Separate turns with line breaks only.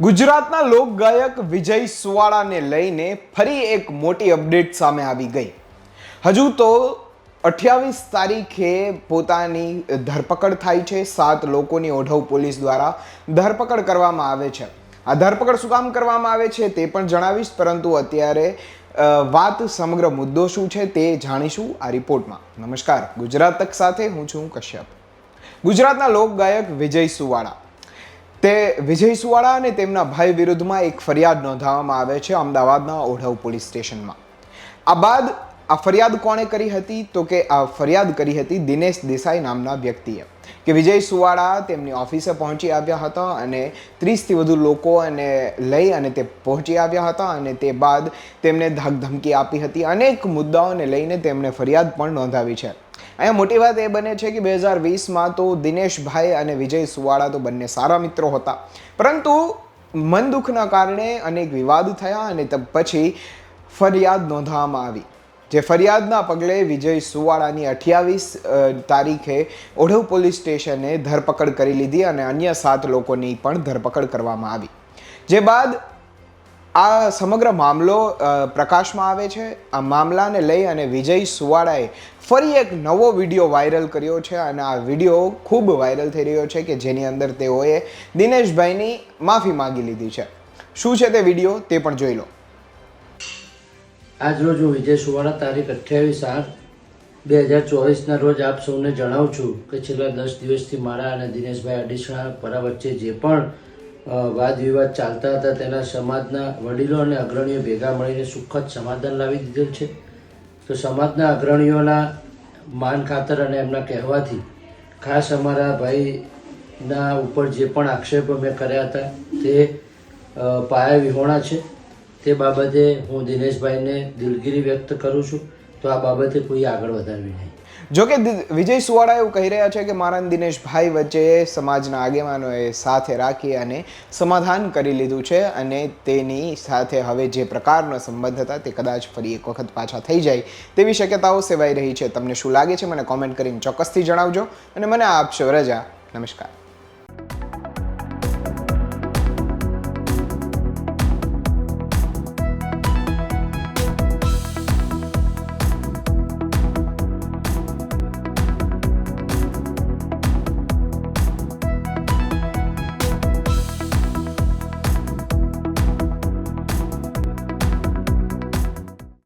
ગુજરાતના લોકગાયક વિજય સુવાળાને લઈને ફરી એક મોટી અપડેટ સામે આવી ગઈ. હજુ તો અઠ્યાવીસ તારીખે પોતાની ધરપકડ થાય છે. સાત લોકોની ઓઢવ પોલીસ દ્વારા ધરપકડ કરવામાં આવે છે. આ ધરપકડ શું કામ કરવામાં આવે છે તે પણ જણાવીશ, પરંતુ અત્યારે વાત સમગ્ર મુદ્દો શું છે તે જાણીશું આ રિપોર્ટમાં. નમસ્કાર. ગુજરાત તક સાથે હું છું કશ્યપ. ગુજરાતના લોકગાયક વિજય સુવાળા. તે વિજય સુવાળા અને તેમના ભાઈ વિરુદ્ધમાં એક ફરિયાદ નોંધાવવામાં આવે છે અમદાવાદના ઓઢવ પોલીસ સ્ટેશનમાં. આ બાદ આ ફરિયાદ કોણે કરી હતી? તો કે આ ફરિયાદ કરી હતી દિનેશ દેસાઈ નામના વ્યક્તિએ. કે વિજય સુવાળા તેમની ઓફિસે પહોંચી આવ્યા હતા અને ત્રીસથી વધુ લોકો અને લઈ અને તે પહોંચી આવ્યા હતા અને તે બાદ તેમને ધાકધમકી આપી હતી. અનેક મુદ્દાઓને લઈને તેમણે ફરિયાદ પણ નોંધાવી છે. અહીંયા મોટી વાત એ બને છે કે બે હજાર વીસમાં તો દિનેશભાઈ અને વિજય સુવાળા તો બંને સારા મિત્રો હતા. પરંતુ મન દુઃખના કારણે અનેક વિવાદ થયા અને પછી ફરિયાદ નોંધવામાં આવી. જે ફરિયાદના પગલે વિજય સુવાળાની અઠ્યાવીસ તારીખે ઓઢવ પોલીસ સ્ટેશને ધરપકડ કરી લીધી અને અન્ય સાત લોકોની પણ ધરપકડ કરવામાં આવી. જે બાદ આ સમગ્ર મામલો પ્રકાશમાં આવે છે. આ મામલાને લઈ અને વિજય સુવાળાએ ફરી એક નવો વીડિયો વાયરલ કર્યો છે અને આ વીડિયો ખૂબ વાયરલ થઈ રહ્યો છે કે જેની અંદર તેઓએ દિનેશભાઈની માફી માગી લીધી છે. શું છે તે વીડિયો તે પણ જોઈ લો.
આજ રોજ હું વિજય સુવાળા, તારીખ અઠ્યાવીસ આઠ, બે હજાર ચોવીસના રોજ આપ સૌને જણાવું છું કે છેલ્લા દસ દિવસથી મારા અને દિનેશભાઈ અડીસણા પરા વચ્ચે જે પણ વાદ વિવાદ ચાલતા હતા તેના સમાજના વડીલો અને અગ્રણીઓ ભેગા મળીને સુખદ સમાધાન લાવી દીધેલ છે. તો સમાજના અગ્રણીઓના માન ખાતર અને એમના કહેવાથી ખાસ અમારા ભાઈના ઉપર જે પણ આક્ષેપો મેં કર્યા હતા તે પાયા વિહોણા છે. તે બાબતે હું દિનેશભાઈને દિલગીરી વ્યક્ત કરું છું. તો આ બાબતે કોઈ આગળ વધારવી નહીં.
જો કે વિજય સુવાળા એવું કહી રહ્યા છે કે મારા દિનેશભાઈ વચ્ચે સમાજના આગેવાનોએ સાથે રાખી અને સમાધાન કરી લીધું છે અને તેની સાથે હવે જે પ્રકારનો સંબંધ હતા તે કદાચ ફરી એક વખત પાછા થઈ જાય તેવી શક્યતાઓ સેવાઈ રહી છે. તમને શું લાગે છે મને કોમેન્ટ કરીને ચોક્કસથી જણાવજો અને મને આપશો. રજા. નમસ્કાર.